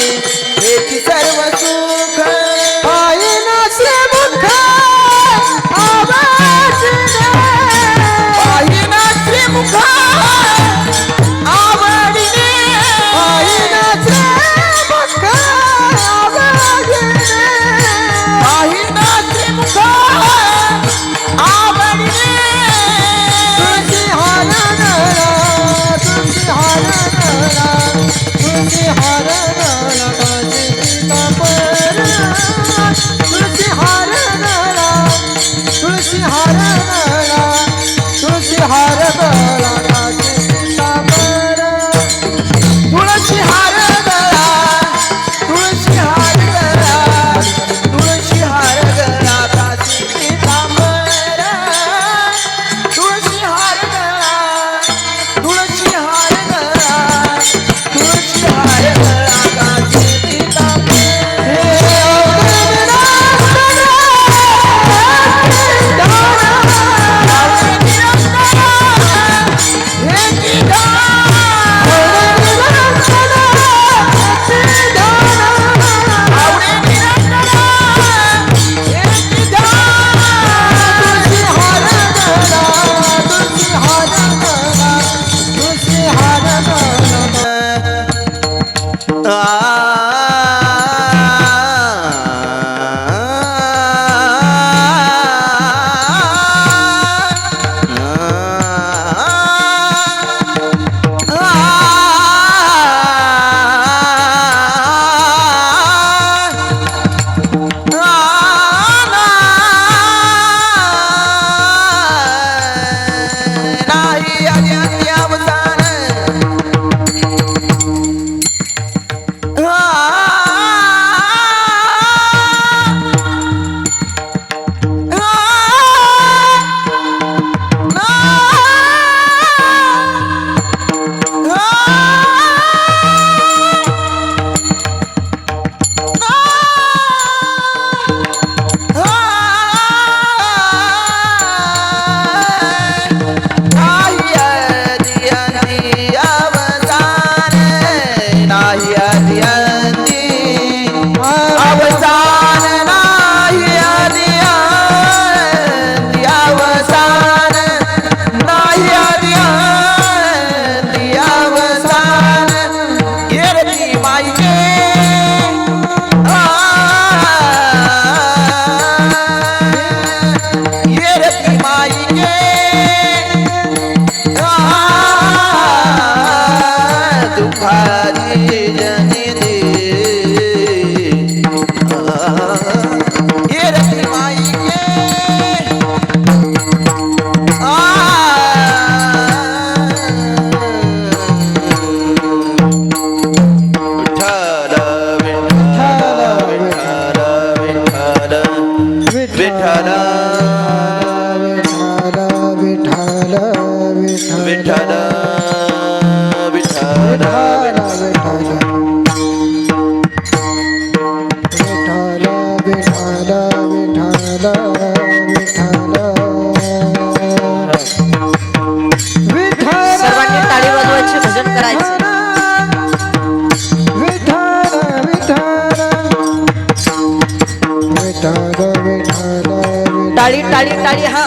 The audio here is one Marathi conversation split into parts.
Yeah. टाळी टाळी हा.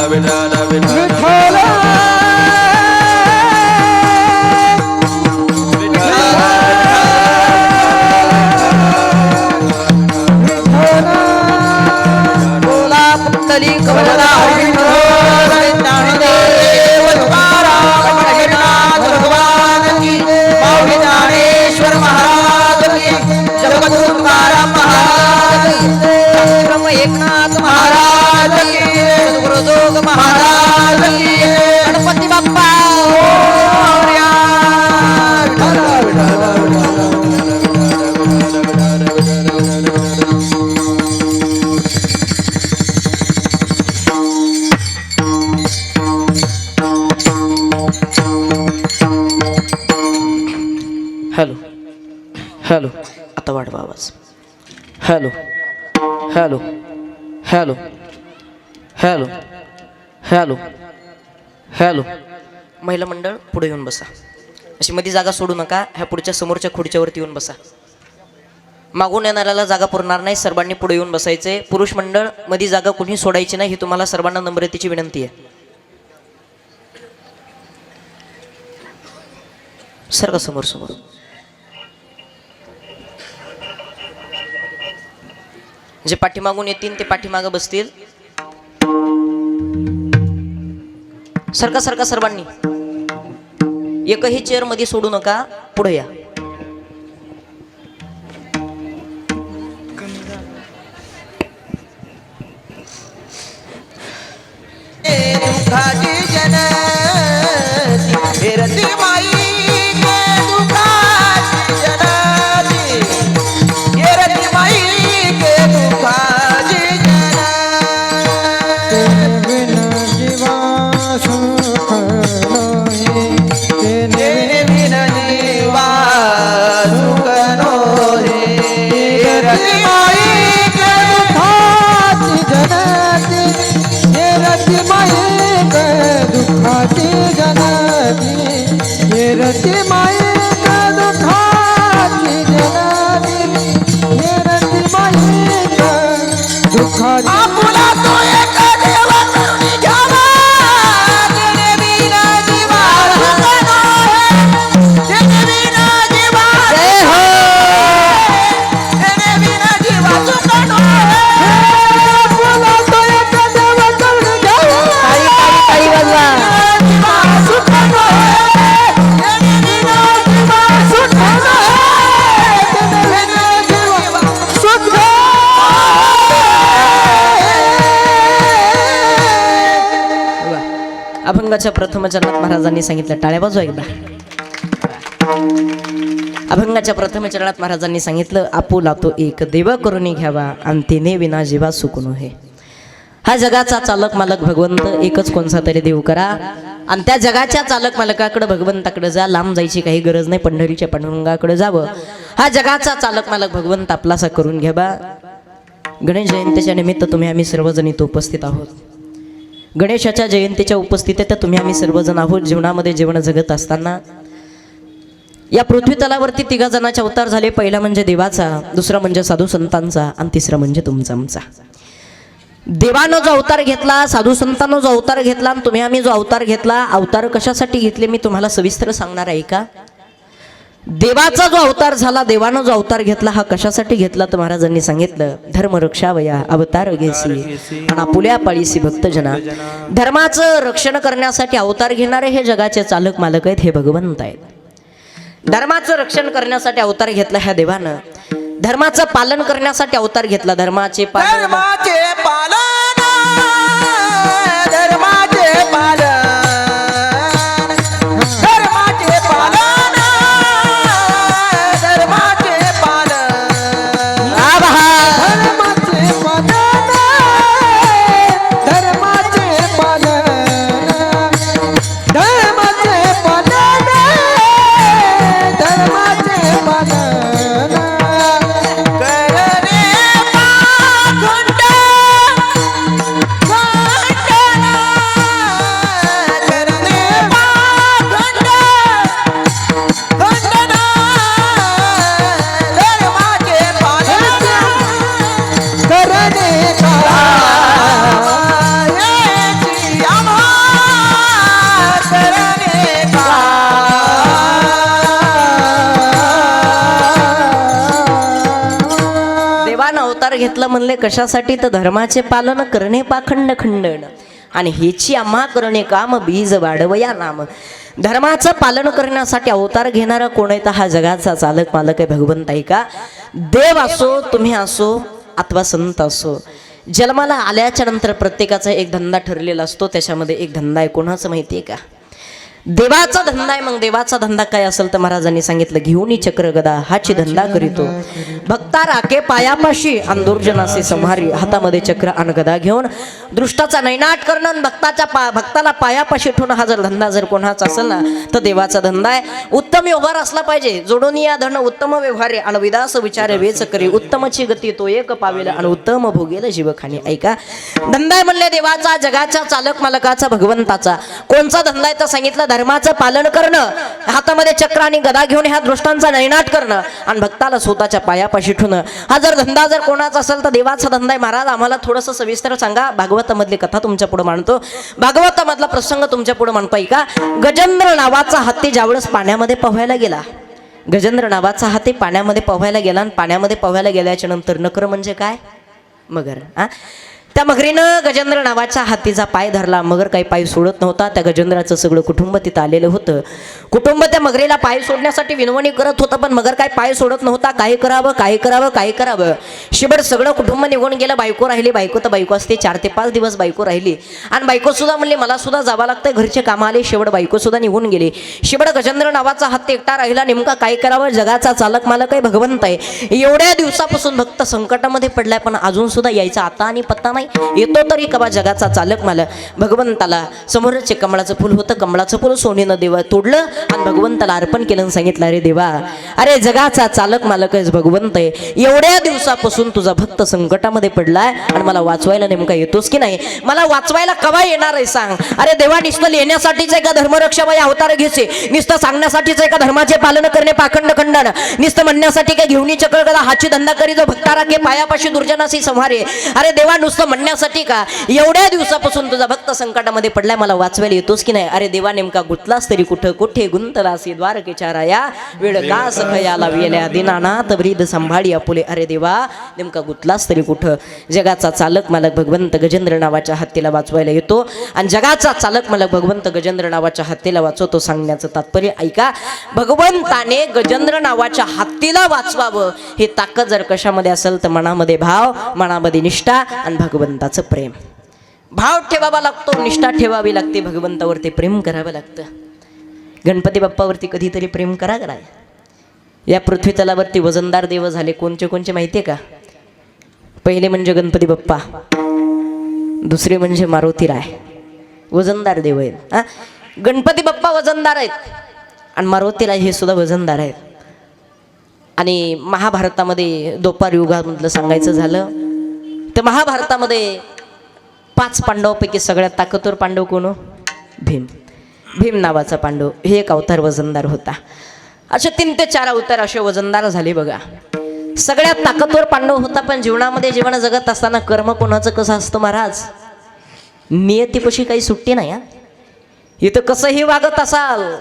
la verdad. हॅलो. आता वाढवा आवाज. Hello. Hello. Hello. Hello. Hello. Hello. महिला मंडळ पुढे येऊन बसा. अशी मध्ये जागा सोडू नका ह्या पुढच्या समोरच्या खुर्च्यावरती येऊन बसा. मागून येणाऱ्याला जागा पुरणार नाही सर्वांनी पुढे येऊन बसायचे. पुरुष मंडळमध्ये जागा कुणी सोडायची नाही ही तुम्हाला सर्वांना नम्रतेची विनंती आहे. सर का समोर समोर जे पाठीमागून येतील ते पाठीमागं बसतील. सरका सरका सर्वांनी. एकही चेअरमध्ये सोडू नका पुढे या. दुःखाची अभंगाच्या प्रथम चरणात महाराजांनी सांगितलं टाळ्या बाजू एकदा. अभंगाच्या प्रथम चरणात महाराजांनी सांगितलं आपुला तो एक देव करून घ्यावा आणि तिने विना जीवा सुकून हे हा जगाचा चालक मालक भगवंत एकच कोणसा तरी देव करा. आणि त्या जगाच्या चालक मालकाकडे भगवंताकडे जा लांब जायची काही गरज नाही पंढरीच्या पांडुरंगाकडे जावं. हा जगाचा चालक मालक भगवंत आपलासा करून घ्यावा. गणेश जयंतीच्या निमित्त तुम्ही आम्ही सर्वजण इथं उपस्थित आहोत. गणेशाच्या जयंतीच्या उपस्थितीत तुम्ही आम्ही सर्वजण आहोत जीवनामध्ये जीवन जगत असताना. या पृथ्वी तलावरती तिघा जणांचे अवतार झाले. पहिला म्हणजे देवाचा दुसरा म्हणजे साधू संतांचा आणि तिसरा म्हणजे तुमचा आमचा. देवानं जो अवतार घेतला साधू संतांनं जो अवतार घेतला आणि तुम्ही आम्ही जो अवतार घेतला अवतार कशासाठी घेतले मी तुम्हाला सविस्तर सांगणार आहे का? देवाचा जो अवतार झाला देवानं जो अवतार घेतला हा कशासाठी घेतला तर महाराजांनी सांगितलं धर्म रक्षावया अवतार घेसी आणि आपुल्या पाळीसी भक्तजना. धर्माचं रक्षण करण्यासाठी अवतार घेणारे हे जगाचे चालक मालक आहेत हे भगवंत आहेत. धर्माचं रक्षण करण्यासाठी अवतार घेतला ह्या देवानं. धर्माचं पालन करण्यासाठी अवतार घेतला धर्माचे पालन घेतलं म्हणले कशासाठी तर धर्माचे पालन करणे पाखंड खंडन. आणि हेची आम्हा करणे काम बीज वाढवया नाम. धर्माचं पालन करण्यासाठी अवतार घेणारा कोण आहे? तर हा जगाचा चालक मालक आहे भगवंत आहे का? देव असो तुम्ही असो अथवा संत असो. जन्माला आल्याच्यानंतर प्रत्येकाचा एक धंदा ठरलेला असतो. त्याच्यामध्ये एक धंदा आहे. कोणाचं माहिती आहे का? देवाचा धंदा आहे मग देवाचा धंदा काय असेल तर महाराजांनी सांगितलं घेऊन चक्र गदा हाची धंदा करीतो. भक्ता राखे पायापाशी अंदुर्जनासे संहारी हातामध्ये चक्र आणि गदा घेऊन दृष्टाचा नैनाट करणं आणि भक्ताच्या पा भक्ताला पायापाशी ठेवणं हा जर धंदा जर कोणाचा असेल ना तर देवाचा धंदा आहे. उत्तम व्यवहार असला पाहिजे. जोडून या धन उत्तम व्यवहार आणि विदास विचार वेच करी उत्तमची गती तो एक पावेल आणि उत्तम भोगेल जीवखानी. ऐका. धंदा आहे म्हणले देवाचा जगाच्या चालक मालकाचा भगवंताचा. कोणचा धंदा आहे तर सांगितलं धर्माचं पालन करणं हातामध्ये चक्र आणि गदा घेऊन ह्या दृष्टांचा नैनाट करणं आणि भक्ताला स्वतःच्या पायापाशी ठेवणं. हा जर धंदा जर कोणाचा असेल तर देवाचा धंदा आहे. महाराज आम्हाला थोडंसं सविस्तर सांगा. भागवतामधली कथा तुमच्यापुढे मांडतो. भागवतामधला प्रसंग तुमच्यापुढे मांडतो. का गजेंद्र नावाचा हत्ती ज्यावेळेस पाण्यामध्ये पोहायला गेला गजेंद्र नावाचा हाती पाण्यामध्ये पोहायला गेला आणि पाण्यामध्ये पोहायला गेल्याच्यानंतर नकर म्हणजे काय? मगर हा? त्या मगरीनं गजेंद्र नावाच्या हातीचा पाय धरला. मगर काही पाय सोडत नव्हता. त्या गजेंद्राचं सगळं कुटुंब तिथं आलेलं होतं. कुटुंब त्या मगरीला पाय सोडण्यासाठी विनवणी करत होतं पण मगर काय पाय सोडत नव्हता. काय करावं काय करावं काय करावं. शिबड सगळं कुटुंब निघून गेलं. बायको राहिली. बायको तर बायको असते. चार ते पाच दिवस बायको राहिली. आणि बायको सुद्धा म्हणली मला सुद्धा जावं लागतं घरचे कामं आले. शेवट बायको सुद्धा निघून गेली. शिबड गजेंद्र नावाचा हात एकटा राहिला. नेमका काय करावं? जगाचा चालक मालक आहे भगवंत आहे. एवढ्या दिवसापासून भक्त संकटामध्ये पडलाय पण अजून सुद्धा यायचा आता आणि पत्ता नाही. येतो तरी कबा जगाचा चालक मला. भगवंताला समोरचे कमळाचं फुल होतं कमळाचं फुल सोनीनं देवा तोडलं आणि भगवंताला अर्पण केलं आणि सांगितलं अरे देवा अरे जगाचा चालक मालक आहेस भगवंत आहे. एवढ्या दिवसापासून तुझा भक्त संकटामध्ये पडलाय आणि मला वाचवायला नेमका येतोस की नाही? मला वाचवायला कवा येणार आहे सांग? अरे देवा निसतं लिहिण्यासाठीच एका का धर्मरक्षाबाई अवतार घ्यायचे नुसतं सांगण्यासाठीच एका धर्माचे पालन करणे पाखंड खंडन. नुसतं म्हणण्यासाठी काय घेऊनी चक्र कदा हाची धंदा करी जो भक्तारा के पायापाशी दुर्जनाशी संहारे अरे देवा नुसतं म्हणण्यासाठी का? एवढ्या दिवसापासून तुझा भक्त संकटामध्ये पडलाय मला वाचवायला येतोस की नाही? अरे देवा नेमका गुतलास तरी कुठं? कुठे गुंतलासी? द्वारकेच्या राया वेळ का सखयाला वेल्या दिनानाथ ब्रीद संभाळी आपुले. अरे देवा नेमका गुतलास तरी कुठं? जगाचा चालक मालक भगवंत गजेंद्र नावाच्या हत्तीला वाचवायला येतो. आणि जगाचा चालक मालक भगवंत गजेंद्र नावाच्या हत्तीला वाचवतो सांगण्याचं तात्पर्य ऐका. भगवंताने गजेंद्र नावाच्या हत्तीला वाचवावं. हे ताकद जर कशामध्ये असेल तर मनामध्ये भाव मनामध्ये निष्ठा आणि भगवंताचं प्रेम. भाव ठेवावा लागतो निष्ठा ठेवावी लागते भगवंतावरती प्रेम करावं लागतं. गणपती बाप्पावरती कधीतरी प्रेम करा कराय या पृथ्वी तलावरती वजनदार देव झाले कोणचे कोणचे माहिती आहे का? पहिले म्हणजे गणपती बाप्पा दुसरे म्हणजे मारुती राय. वजनदार देव आहेत हां? गणपती बाप्पा वजनदार आहेत. आणि मारुती राय हे सुद्धा वजनदार आहेत. आणि महाभारतामध्ये दोपार युगामधलं सांगायचं झालं तर महाभारतामध्ये पाच पांडवापैकी सगळ्यात ताकदवर पांडव कोण हो? भीम. भीम नावाचा पांडव. हे एक अवतार वजनदार होता. असे तीन ते चार अवतार असे वजनदार झाले बघा. सगळ्यात ताकदवर पांडव होता पण जीवनामध्ये जीवन जगत असताना कर्म कोणाचं कसं असतं महाराज? नियतीपशी काही सुट्टी नाही हा? इथं कसंही वागत असाल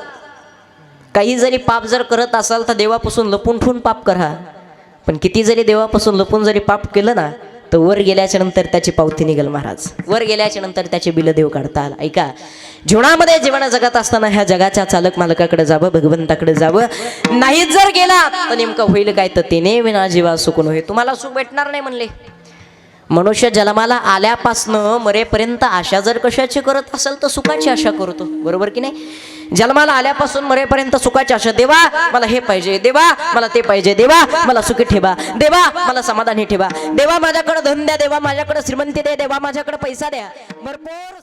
काही जरी पाप जर करत असाल तर देवापासून लपून ठेवून पाप करा. पण किती जरी देवापासून लपून जरी पाप केलं ना तर वर गेल्याच्यानंतर त्याची पावती निघल महाराज. वर गेल्याच्यानंतर त्याचे बिल देव काढताल ऐका जीवनामध्ये जीवन जगत असताना ह्या जगाच्या चालक मालकाकडे जावं भगवंताकडे जावं. नाही जर गेला तर नेमकं होईल काय? तर तेने विना जीवा सुकून होईल. तुम्हाला सुख भेटणार नाही म्हणले. मनुष्य जन्माला आल्यापासनं मरेपर्यंत आशा जर कशाची करत असेल तर सुखाची आशा करतो. बरोबर की नाही? जन्माला आल्यापासून मरेपर्यंत सुखाची आशा देवा मला हे पाहिजे. देवा मला ते पाहिजे. देवा मला सुखी ठेवा. देवा मला समाधानी ठेवा. देवा माझ्याकडे धन द्या. देवा माझ्याकडे श्रीमंती द्या. देवा माझ्याकडे पैसा द्या. भरपूर